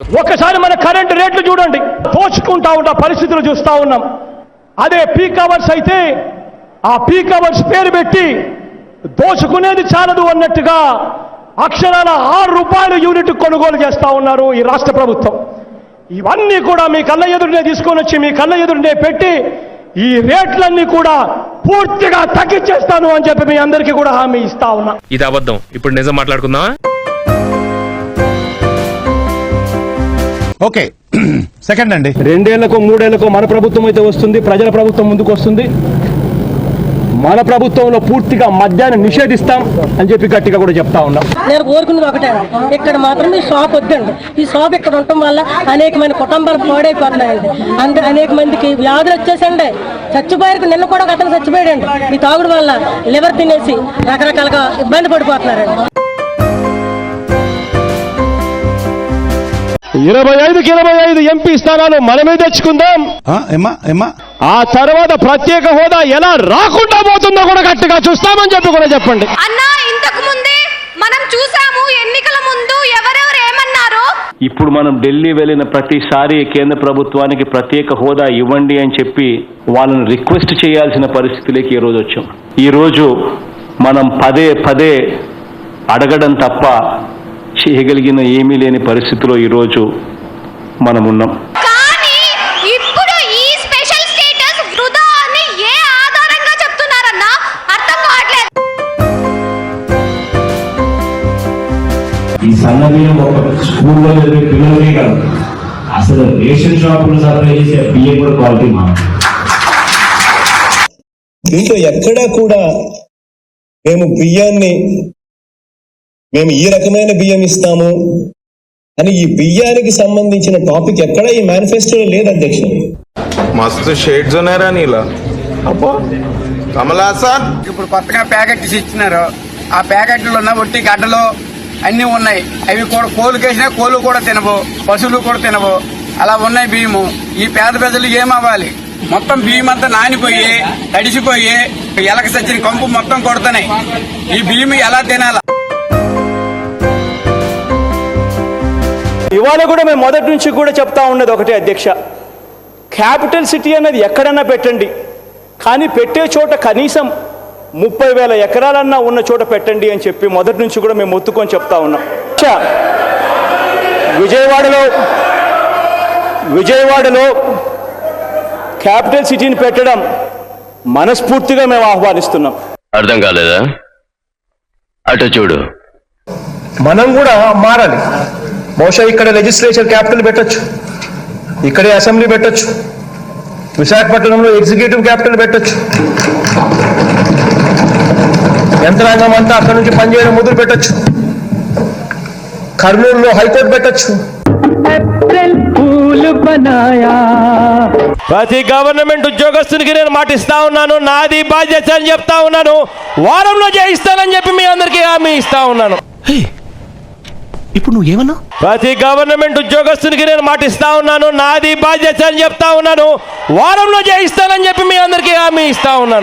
ఒకసారి మన కరెంటు రేట్లు చూడండి. దోచుకుంటా ఉన్న పరిస్థితులు చూస్తూ ఉన్నాం. అదే పీక్ అవర్స్ అయితే ఆ పీక్ అవర్స్ పేరు పెట్టి దోచుకునేది చాలదు అన్నట్టుగా అక్షరాల ఆరు రూపాయల యూనిట్ కొనుగోలు చేస్తూ ఉన్నారు ఈ రాష్ట్ర ప్రభుత్వం. ఇవన్నీ కూడా మీ కళ్ళ ఎదురునే తీసుకొని వచ్చి మీ కళ్ళ ఎదురునే పెట్టి ఈ రేట్లన్నీ కూడా పూర్తిగా తగ్గించేస్తాను అని చెప్పి మీ అందరికీ కూడా హామీ ఇస్తా ఉన్నా. ఇది అబద్ధం. ఇప్పుడు నిజం మాట్లాడుకుందామా? ఓకే. సెకండ్ అండి. రెండేళ్ళకు మూడేళ్ళకు మన ప్రభుత్వం అయితే వస్తుంది ప్రజల ప్రభుత్వం ముందుకు వస్తుంది. మన ప్రభుత్వంలో పూర్తిగా మద్యాన్ని నిషేధిస్తాం అని చెప్పి గట్టిగా కూడా చెప్తా ఉన్నాం. నేను కోరుకున్నది ఒకటే ఇక్కడ మాత్రం ఈ షాప్ వద్దండి. ఈ షాప్ ఇక్కడ ఉండటం వల్ల అనేకమైన కుటుంబాలు పాడైపోతున్నాయండి. అందు అనేక మందికి వ్యాధులు వచ్చేసండి. చచ్చిపోయారు నిన్న కూడా ఒక అతను చచ్చిపోయాడండి. ఈ తాగుడు వల్ల లివర్ తినేసి రకరకాలుగా ఇబ్బంది పడిపోతున్నారండి. ఇరవై ఐదుకి ఇరవై ఐదు ఎంపీ స్థానాలు మనమే తెచ్చుకుందాం. ఆ, తర్వాత ప్రత్యేక హోదా ఎలా రాకుండా పోతుందో కూడా గట్టిగా చూస్తామని చెప్పి కూడా చెప్పండి. అన్నా ఇంతకు ముందే మనం చూసాము ఎన్నికల ముందు ఎవరెవరు ఏమన్నారు? ఇప్పుడు మనం ఢిల్లీ వెళ్ళిన ప్రతిసారి కేంద్ర ప్రభుత్వానికి ప్రత్యేక హోదా ఇవ్వండి అని చెప్పి వాళ్ళని రిక్వెస్ట్ చేయాల్సిన పరిస్థితిలోకి ఈ రోజు వచ్చాం. ఈ రోజు మనం పదే పదే అడగడం తప్ప చేయగలిగిన ఏమీ లేని పరిస్థితిలో ఈరోజు మనం ఉన్నాం కానీ ఇప్పుడు ఈ స్పెషల్ స్టేటస్ వృధా అని ఏ ఆధారంగా చెప్తున్నారన్నా అర్థం కావట్లేదు. ఈ సన్న బియ్యం ఒక స్కూల్లో చదివే పిల్లలకే కాదు. అసలు రేషన్ షాపులు సప్లై చేసే బియ్యం కూడా క్వాలిటీ మా దీంట్లో ఎక్కడా కూడా మేము బియ్యాన్ని మేము ఈ రకమైన బియ్యం ఇస్తాము. అని ఈ బియ్యానికి సంబంధించిన టాపిక్ ఎక్కడ ఈ మేనిఫెస్టోలో లేదు అధ్యక్ష. మస్తు షేడ్స్ ఉన్నారా నీలా. అబ్బో. కమలా సార్. ఇప్పుడు కొత్తగా ప్యాకెట్స్ ఇచ్చినారు ఆ ప్యాకెట్లు ఉన్న ఒట్టి గడ్డలు అన్ని ఉన్నాయి. అవి కూడా కోలు కేసినా కోలు కూడా తినవు పశువులు కూడా తినవు. అలా ఉన్నాయి బియ్యము. ఈ పేద ప్రజలు ఏమవ్వాలి? మొత్తం బియ్యం అంతా నానిపోయి తడిసిపోయి ఎలక సచ్చిన కంపు మొత్తం కొడుతున్నాయి. ఈ బియ్యం ఎలా తినాలా? ఇవాళ కూడా మేము మొదటి నుంచి కూడా చెప్తా ఉన్నది ఒకటే అధ్యక్ష. క్యాపిటల్ సిటీ అనేది ఎక్కడన్నా పెట్టండి. కానీ పెట్టే చోట కనీసం ముప్పై వేల ఎకరాలన్నా ఉన్న చోట పెట్టండి అని చెప్పి మొదటి నుంచి కూడా మేము మొత్తుకొని చెప్తా ఉన్నాం. అధ్యక్ష, విజయవాడలో విజయవాడలో క్యాపిటల్ సిటీని పెట్టడం మనస్ఫూర్తిగా మేము ఆహ్వానిస్తున్నాం. అర్థం కాలేదా? అటు చూడు. మనం కూడా మారాలి. బహుశా ఇక్కడ లెజిస్లేచర్ క్యాపిటల్ పెట్టొచ్చు. ఇక్కడే అసెంబ్లీ పెట్టొచ్చు. విశాఖపట్నంలో ఎగ్జిక్యూటివ్ క్యాపిటల్ పెట్టొచ్చు. యంత్రాంగం అంతా అక్కడ నుంచి పనిచేయడం మొదలు పెట్టొచ్చు. కర్నూలులో హైకోర్టు పెట్టొచ్చు. ప్రతి గవర్నమెంట్ ఉద్యోగస్తునికి నేను మాటిస్తా ఉన్నాను. నాది బాధ్యత అని చెప్తా ఉన్నాను. వారంలో చేయిస్తానని చెప్పి మీ అందరికీ హామీ ఇస్తా ఉన్నాను. ఇప్పుడు నువ్వు ఏమన్నా ప్రతి గవర్నమెంట్ ఉద్యోగస్తునికి నేను మాటిస్తా ఉన్నాను. నాది బాధ్యత అని చెప్తా ఉన్నాను. వారంలో చేయిస్తానని చెప్పి మీ అందరికీ హామీ ఇస్తా ఉన్నాను.